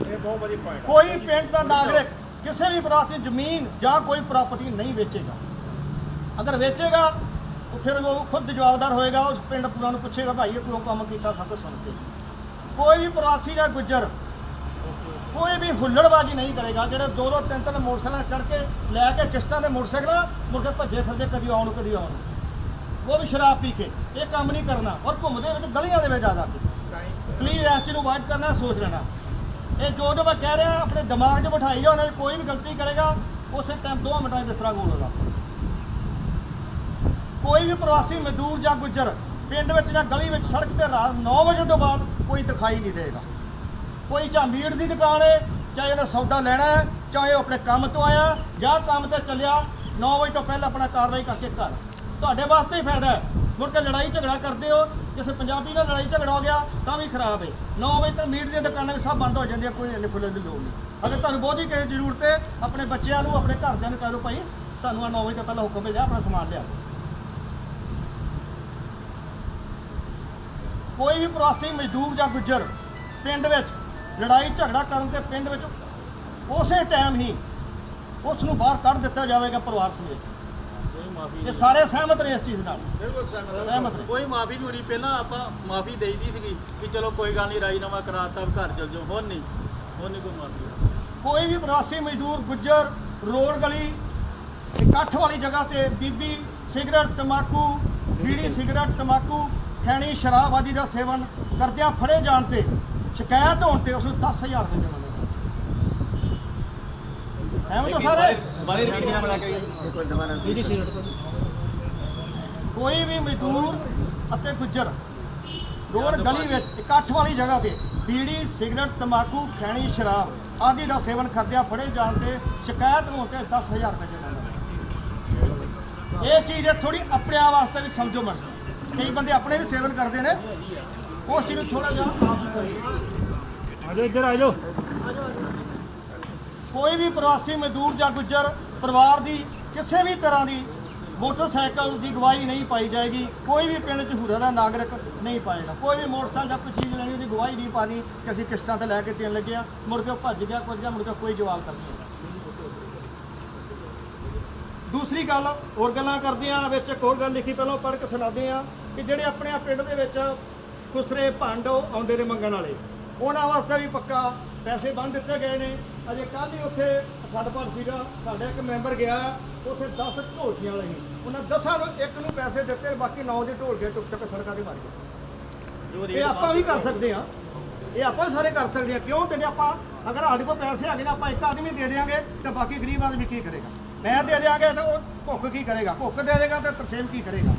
ਇਹ ਬਹੁਤ ਵਧੀਆ ਪੁਆਇੰਟ ਕੋਈ ਪਿੰਡ ਦਾ ਨਾਗਰਿਕ ਕਿਸੇ ਵੀ ਵਿਰਾਸਤੀ ਜ਼ਮੀਨ ਜਾਂ ਕੋਈ ਪ੍ਰਾਪਰਟੀ ਨਹੀਂ ਵੇਚੇਗਾ। ਅਗਰ ਵੇਚੇਗਾ ਉਹ ਫਿਰ ਉਹ ਖੁਦ ਜਵਾਬਦਾਰ ਹੋਏਗਾ ਉਸ ਪਿੰਡ ਪੂਰਾ ਨੂੰ ਪੁੱਛੇਗਾ ਭਾਈ ਇਹ ਕਿਉਂ ਕੰਮ ਕੀਤਾ ਸਭ ਕੁਝ ਸੁਣ ਕੇ ਕੋਈ ਵੀ ਪ੍ਰਵਾਸੀ ਜਾਂ ਗੁੱਜਰ ਕੋਈ ਵੀ ਹੁੱਲੜਬਾਜੀ ਨਹੀਂ ਕਰੇਗਾ ਜਿਹੜੇ ਦੋ ਦੋ ਤਿੰਨ ਤਿੰਨ ਮੋਟਰਸਾਈਕਲਾਂ ਚੜ ਕੇ ਲੈ ਕੇ ਕਿਸ਼ਤਾਂ ਦੇ ਮੋਟਰਸਾਈਕਲਾਂ ਕੇ ਭੱਜੇ ਫਿਰਦੇ ਕਦੀ ਆਉਣ ਕਦੀ ਆਉਣ। ਉਹ ਵੀ ਸ਼ਰਾਬ ਪੀ ਕੇ ਇਹ ਕੰਮ ਨਹੀਂ ਕਰਨਾ ਔਰ ਘੁੰਮਦੇ ਵਿੱਚ ਗਲੀਆਂ ਦੇ ਵਿੱਚ ਆ ਜਾ ਕੇ ਪਲੀਜ਼ ਚੀਜ਼ ਨੂੰ ਅਵਾਇਡ ਕਰਨਾ ਸੋਚ ਲੈਣਾ। ਇਹ ਜੋ ਜੋ ਮੈਂ ਕਹਿ ਰਿਹਾ, ਆਪਣੇ ਦਿਮਾਗ 'ਚ ਬਿਠਾਈ ਜਾਓ, ਨਹੀਂ ਕੋਈ ਵੀ ਗਲਤੀ ਕਰੇਗਾ, ਉਸੇ ਟਾਈਮ ਦੋ ਮਿੰਟਾਂ 'ਚ ਬਿਸਤਰਾ ਗੋਲ ਹੋਗਾ ਕੋਈ ਵੀ ਪ੍ਰਵਾਸੀ ਮਜ਼ਦੂਰ ਜਾਂ ਗੁੱਜਰ ਪਿੰਡ ਵਿੱਚ ਜਾਂ ਗਲੀ ਵਿੱਚ ਸੜਕ ਤੇ ਰਾਤ 9 ਵਜੇ ਤੋਂ ਬਾਅਦ ਕੋਈ ਦਿਖਾਈ ਨਹੀਂ ਦੇਗਾ। ਕੋਈ ਚਾਹੇ ਮੀਟ ਦੀ ਦੁਕਾਨ ਹੈ ਚਾਹੇ ਇਹਨੇ ਸੌਦਾ ਲੈਣਾ ਹੈ, ਚਾਹੇ ਉਹ ਆਪਣੇ ਕੰਮ ਤੋਂ ਆਇਆ, ਜਾਂ ਕੰਮ ਤੇ ਚੱਲਿਆ 9 ਵਜੇ ਤੋਂ ਪਹਿਲਾਂ ਆਪਣਾ ਕਾਰਵਾਈ ਕਰਕੇ ਘਰ। ਤੁਹਾਡੇ ਵਾਸਤੇ ਹੀ ਫਾਇਦਾ ਹੈ। ਮੁੜ ਕੇ ਲੜਾਈ ਝਗੜਾ ਕਰਦੇ ਹੋ ਕਿਸੇ ਪੰਜਾਬੀ ਨਾਲ ਲੜਾਈ ਝਗੜਾ ਹੋ ਗਿਆ, ਤਾਂ ਵੀ ਖਰਾਬ ਹੈ 9 ਵਜੇ ਤੱਕ ਮੀਟ ਦੀਆਂ ਦੁਕਾਨਾਂ ਵੀ ਸਭ ਬੰਦ ਹੋ ਜਾਂਦੀਆਂ, ਕੋਈ ਇੰਨੇ ਖੁੱਲ੍ਹਣ ਦੀ ਲੋੜ ਨਹੀਂ। ਅਗਰ ਤੁਹਾਨੂੰ ਬਹੁਤੀ ਕਿਸੇ ਜ਼ਰੂਰਤ ਹੈ ਆਪਣੇ ਬੱਚਿਆਂ ਨੂੰ, ਆਪਣੇ ਘਰਦਿਆਂ ਨੂੰ ਕਹਿ ਦਿਓ, ਭਾਈ ਤੁਹਾਨੂੰ ਆ 9 ਵਜੇ ਤੋਂ ਪਹਿਲਾਂ ਹੁਕਮ ਮਿਲ ਆਪਣਾ ਸਮਾਨ ਲਿਆ ਕੋਈ ਵੀ ਪ੍ਰਵਾਸੀ ਮਜ਼ਦੂਰ ਜਾਂ ਗੁੱਜਰ ਪਿੰਡ ਵਿੱਚ ਲੜਾਈ ਝਗੜਾ ਕਰਨ ਤੇ ਪਿੰਡ ਵਿੱਚ ਉਸੇ ਟਾਈਮ ਹੀ ਉਸ ਨੂੰ ਬਾਹਰ ਕੱਢ ਦਿੱਤਾ ਜਾਵੇਗਾ ਪਰਿਵਾਰ ਸਮੇਤ। ਮਾਫੀ ਇਹ ਸਾਰੇ ਸਹਿਮਤ ਨੇ ਇਸ ਚੀਜ਼ ਨਾਲ। ਬਿਲਕੁਲ ਸਹਿਮਤ ਸਹਿਮਤ ਨੇ। ਕੋਈ ਮਾਫੀ ਨਹੀਂ ਹੋਣੀ। ਪਹਿਲਾਂ ਆਪਾਂ ਮਾਫੀ ਦੇਈਦੀ ਸੀਗੀ ਕਿ ਚਲੋ ਕੋਈ ਗੱਲ ਨਹੀਂ ਰਾਜੀਨਾਮਾ ਕਰਾਤਾ ਘਰ ਚਲ ਜਾਓ। ਹੁਣ ਨਹੀਂ। ਹੁਣ ਨਹੀਂ ਕੋਈ ਮਾਫੀ ਕੋਈ ਵੀ ਪ੍ਰਵਾਸੀ ਮਜ਼ਦੂਰ ਗੁੱਜਰ ਰੋਡ ਗਲੀ ਇਕੱਠ ਵਾਲੀ ਜਗ੍ਹਾ ਤੇ ਬੀਬੀ ਸਿਗਰਟ ਤਮਾਕੂ ਬੀੜੀ ਸਿਗਰਟ ਤਮਾਕੂ ਖੈਣੀ ਸ਼ਰਾਬ ਆਦਿ ਦਾ ਸੇਵਨ ਕਰਦਿਆਂ ਫੜੇ ਜਾਣ ਤੇ ਸ਼ਿਕਾਇਤ ਹੋਣ ਤੇ ਉਸ ਨੂੰ 10000 ਰੁਪਏ ਜਮ੍ਹਾਂ ਹੋ ਸਾਰੇ ਕੋਈ ਵੀ ਮਜ਼ਦੂਰ ਅਤੇ ਗੁੱਜਰ ਰੋਡ ਗਲੀ ਵਿੱਚ ਇਕੱਠ ਵਾਲੀ ਜਗ੍ਹਾ ਤੇ ਬੀੜੀ ਸਿਗਰਟ ਤਮਾਕੂ ਖੈਣੀ ਸ਼ਰਾਬ ਆਦਿ ਦਾ ਸੇਵਨ ਕਰਦਿਆਂ ਫੜੇ ਜਾਣ ਤੇ ਸ਼ਿਕਾਇਤ ਹੋਣ ਤੇ 10000 ਰੁਪਏ ਜੁਰਮਾਨਾ ਇਹ ਚੀਜ਼ ਥੋੜੀ ਆਪਣੇ ਆਪ ਵਾਸਤੇ ਵੀ ਸਮਝੋ ਮਨ ਕਈ ਬੰਦੇ ਆਪਣੇ ਵੀ ਸੇਵਨ ਕਰਦੇ ਨੇ। ਉਸ ਚੀਜ਼ ਨੂੰ ਥੋੜਾ ਜਿਹਾ ਆਪ ਵੀ ਸਮਝੋ। ਆਜੋ ਇੱਧਰ ਆਜੋ ਕੋਈ ਵੀ ਪ੍ਰਵਾਸੀ ਮਜ਼ਦੂਰ ਜਾਂ ਗੁੱਜਰ ਪਰਿਵਾਰ ਦੀ ਕਿਸੇ ਵੀ ਤਰ੍ਹਾਂ ਦੀ ਮੋਟਰਸਾਈਕਲ ਦੀ ਗਵਾਹੀ ਨਹੀਂ ਪਾਈ ਜਾਏਗੀ, ਕੋਈ ਵੀ ਪਿੰਡ 'ਚ ਹੂਰਾ ਦਾ ਨਾਗਰਿਕ ਨਹੀਂ ਪਾਏਗਾ। ਕੋਈ ਵੀ ਮੋਟਰਸਾਈਕਲ ਜਾਂ ਕੋਈ ਚੀਜ਼ ਲੈਣੀ, ਉਹਦੀ ਗਵਾਹੀ ਨਹੀਂ ਪਾਣੀ ਕਿ ਅਸੀਂ ਕਿਸ਼ਤਾਂ ਤੇ ਲੈ ਕੇ ਦੇਣ ਲੱਗੇ ਆ ਮੁੜ ਕੇ ਉਹ ਭੱਜ ਗਿਆ ਕੁਝ ਗਿਆ ਮੁੜ ਕੇ ਕੋਈ ਜਵਾਬ ਕਰ ਨਹੀਂ ਦੂਸਰੀ ਗੱਲ, ਹੋਰ ਗੱਲਾਂ ਕਰਦੇ ਆ ਵਿੱਚ ਇੱਕ ਹੋਰ ਗੱਲ ਲਿਖੀ ਪਹਿਲਾਂ ਪੜ੍ਹ ਕੇ ਸੁਣਾਦੇ ਆ ਕਿ ਜਿਹੜੇ ਆਪਣੇ ਪਿੰਡ ਦੇ ਵਿੱਚ ਖੁਸਰੇ ਭੰਡ ਆਉਂਦੇ ਨੇ ਮੰਗਣ ਵਾਲੇ, ਉਹਨਾਂ ਵਾਸਤੇ ਵੀ ਪੱਕਾ ਪੈਸੇ ਬੰਨ ਦਿੱਤੇ ਗਏ ਨੇ। ਅਜੇ ਕੱਲ੍ਹ ਹੀ ਉੱਥੇ ਸਾਡੇ ਕੋਲ ਸੀਗਾ, ਸਾਡਾ ਇੱਕ ਮੈਂਬਰ ਗਿਆ, ਉੱਥੇ 10 ਢੋਲਕੀਆਂ ਲਈ ਉਹਨਾਂ 10 ਨੂੰ ਇੱਕ ਨੂੰ ਪੈਸੇ ਦਿੱਤੇ, ਬਾਕੀ 9 ਦੇ ਢੋਲਕੇ ਚੁੱਕ ਚੁੱਕ ਸੜਕਾਂ ਤੇ ਮਾਰ ਗਏ। ਇਹ ਆਪਾਂ ਵੀ ਕਰ ਸਕਦੇ ਆ ਇਹ ਆਪਾਂ ਵੀ ਸਾਰੇ ਕਰ ਸਕਦੇ ਆ ਕਿਉਂ? ਤੇ ਆਪਾਂ, ਅਗਰ ਸਾਡੇ ਕੋਲ ਪੈਸੇ ਹੈਗੇ ਨਾ, ਆਪਾਂ ਇੱਕ ਆਦਮੀ ਦੇ ਦੇਾਂਗੇ ਤੇ ਬਾਕੀ ਗਰੀਬ ਆਦਮੀ ਕੀ ਕਰੇਗਾ? ਮੈਂ ਦੇ ਦਿਆਂਗੇ, ਤਾਂ ਉਹ ਭੁੱਖ ਕੀ ਕਰੇਗਾ? ਭੁੱਖ ਦੇ ਦੇਗਾ ਤਾਂ ਤਰਸੇਮ ਕੀ ਕਰੇਗਾ?